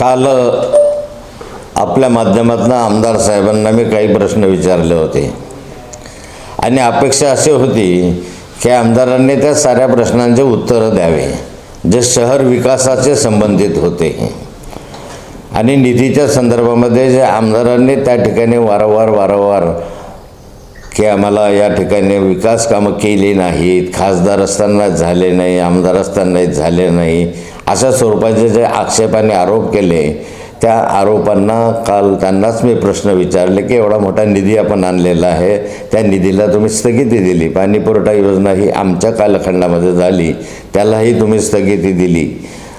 काल आपल्या माध्यमातून आमदार साहेबांना मी काही प्रश्न विचारले होते. आणि अपेक्षा अशी होती की आमदारांनी त्या साऱ्या प्रश्नांचे उत्तरं द्यावे जे शहर विकासाचे संबंधित होते. आणि निधीच्या संदर्भामध्ये जे आमदारांनी त्या ठिकाणी वारंवार वारंवार की आम्हाला या ठिकाणी विकास कामं केली नाहीत खासदार असताना झाले नाही आमदार असताना झाले नाही अशा स्वरूपाचे जे आक्षेपाने आरोप केले त्या आरोपांना काल त्यांनाच मी प्रश्न विचारले की एवढा मोठा निधी आपण आणलेला आहे त्या निधीला तुम्ही स्थगिती दिली. पाणी पुरवठा योजना ही आमच्या कालखंडामध्ये झाली त्यालाही तुम्ही स्थगिती दिली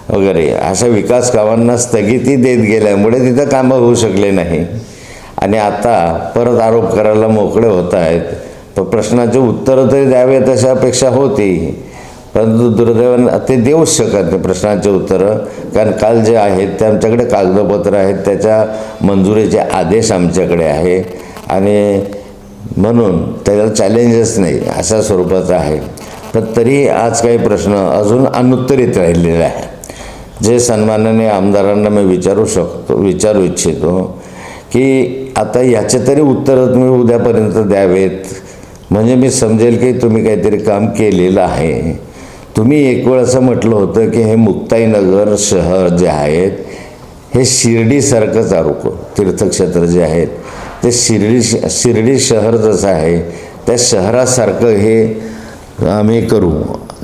वगैरे. अशा विकास कामांना स्थगिती देत गेल्यामुळे तिथं कामं होऊ शकले नाही. आणि आता परत आरोप करायला मोकळे होत आहेत. तर प्रश्नाचे उत्तरं तरी द्यावेत अशी अपेक्षा होती. परंतु दुर्दैवाने ते देऊच शकत नाही प्रश्नांचे उत्तरं. कारण काल जे आहेत ते आमच्याकडे कागदपत्र आहेत त्याच्या मंजुरीचे आदेश आमच्याकडे आहे. आणि म्हणून त्याला चॅलेंजेस नाही अशा स्वरूपाचं आहे. पण तरी आज काही प्रश्न अजून अनुत्तरित राहिलेले आहे जे सन्मानाने आमदारांना मी विचारू शकतो विचारू इच्छितो की आता याचे तरी उत्तरं तुम्ही उद्यापर्यंत द्यावेत. म्हणजे मी समजेल की तुम्ही काहीतरी काम केलेलं आहे. तुम्ही एक वेळ असं म्हटलं होतं की हे मुक्ताईनगर शहर जे आहेत हे शिर्डीसारखं चालू तीर्थक्षेत्र जे आहेत ते शिर्डी शिर्डी शहर जसं आहे त्या शहरासारखं हे आम्ही करू.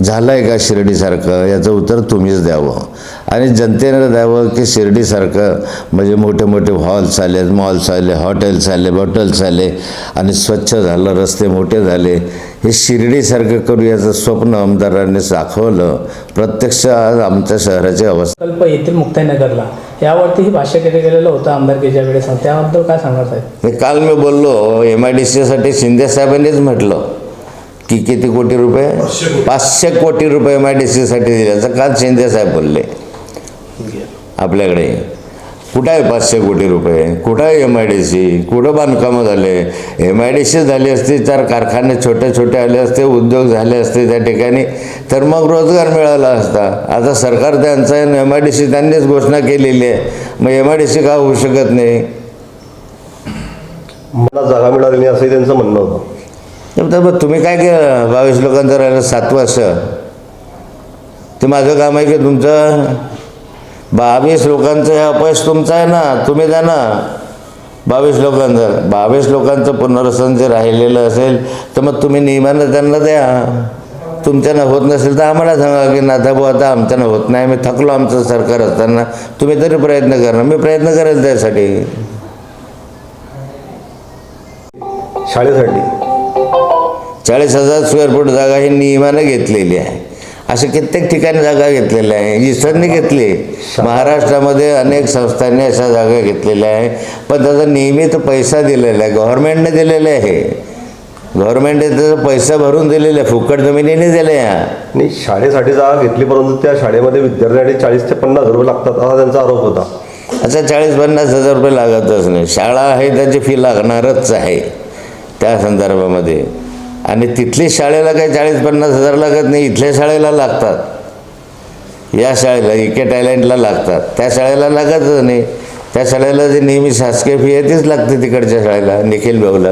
झालं आहे का शिर्डीसारखं? याचं उत्तर तुम्हीच द्यावं. आणि जनतेनं द्यावं की शिर्डीसारखं. म्हणजे मोठे मोठे हॉल्स आले मॉल्स आले हॉटेल्स आले बॉटल्स आले आणि स्वच्छ झालं रस्ते मोठे झाले. हे शिर्डीसारखं करू याचं स्वप्न आमदारांनी दाखवलं. प्रत्यक्ष आज आमच्या शहराची अवस्था. प्रकल्प येथील मुक्ताईनगरला. यावरतीही भाष्य केलं गेलेलं होतं आमदारकीच्या वेळेस त्याबद्दल काय सांगणार साहेब? हे काल मी बोललो एम आय डी सीसाठी शिंदे साहेबांनीच म्हटलं. की किती कोटी रुपये? पाचशे कोटी रुपये एम आय डी सीसाठी दिल्याचं काल शिंदे साहेब बोलले. आपल्याकडे. कुठं आहे पाचशे कोटी रुपये? कुठं आहे एम आय डी सी कुठं बांधकामं झाले? एम आय डी सी झाली असती चार कारखाने छोटे छोटे आले असते उद्योग झाले असते त्या ठिकाणी. तर मग रोजगार मिळाला असता. आता सरकार त्यांचं आहे एम आय डी सी त्यांनीच घोषणा केलेली आहे. मग एम आय डी सी का होऊ शकत नाही? मला जागा मिळाली नाही असंही त्यांचं म्हणणं होतं. म्हणतात मग तुम्ही काय केलं? बावीस लोकांचं राहिलं सात वर्ष. ते माझं काम आहे की तुमचं? बावीस लोकांचं हे अपयश तुमचं आहे ना तुम्ही द्या ना. बावीस लोकांचं बावीस लोकांचं पुनर्वसन जे राहिलेलं असेल तर मग तुम्ही नियमानं त्यांना द्या. तुमच्यानं होत नसेल तर आम्हाला सांगा की नाथा भाऊ आता आमच्यानं होत नाही. मी थकलो आमचं सरकार असताना. तुम्ही तरी प्रयत्न करा. मी प्रयत्न करेल त्यासाठी. शाळेसाठी. चाळीस हजार स्क्वेअर फूट जागा ही नियमानं घेतलेली आहे. असे कित्येक ठिकाणी जागा घेतलेल्या आहे. ईश्वरने घेतली. महाराष्ट्रामध्ये अनेक संस्थांनी अशा जागा घेतलेल्या आहे. पण त्याचा नियमित पैसा दिलेला आहे. गव्हर्नमेंटने दिलेला आहे. गव्हर्नमेंटने त्याचा पैसा भरून दिलेला आहे. फुकट जमिनीने दिल्या आणि शाळेसाठी जागा घेतली परंतु त्या शाळेमध्ये विद्यार्थ्यांसाठी चाळीस ते पन्नास रुपये लागतात असा त्यांचा आरोप होता. अच्छा चाळीस पन्नास हजार रुपये लागतच नाही. शाळा आहे त्याची फी लागणारच आहे त्या संदर्भामध्ये. आणि तिथली शाळेला काही चाळीस पन्नास हजार लागत नाही इथल्या शाळेला लागतात. या शाळेला इके टॅलेंटला लागतात. त्या शाळेला लागतच नाही. त्या शाळेला जी नेहमी शासकीय फी आहे तीच लागते तिकडच्या शाळेला निखिल भाऊला.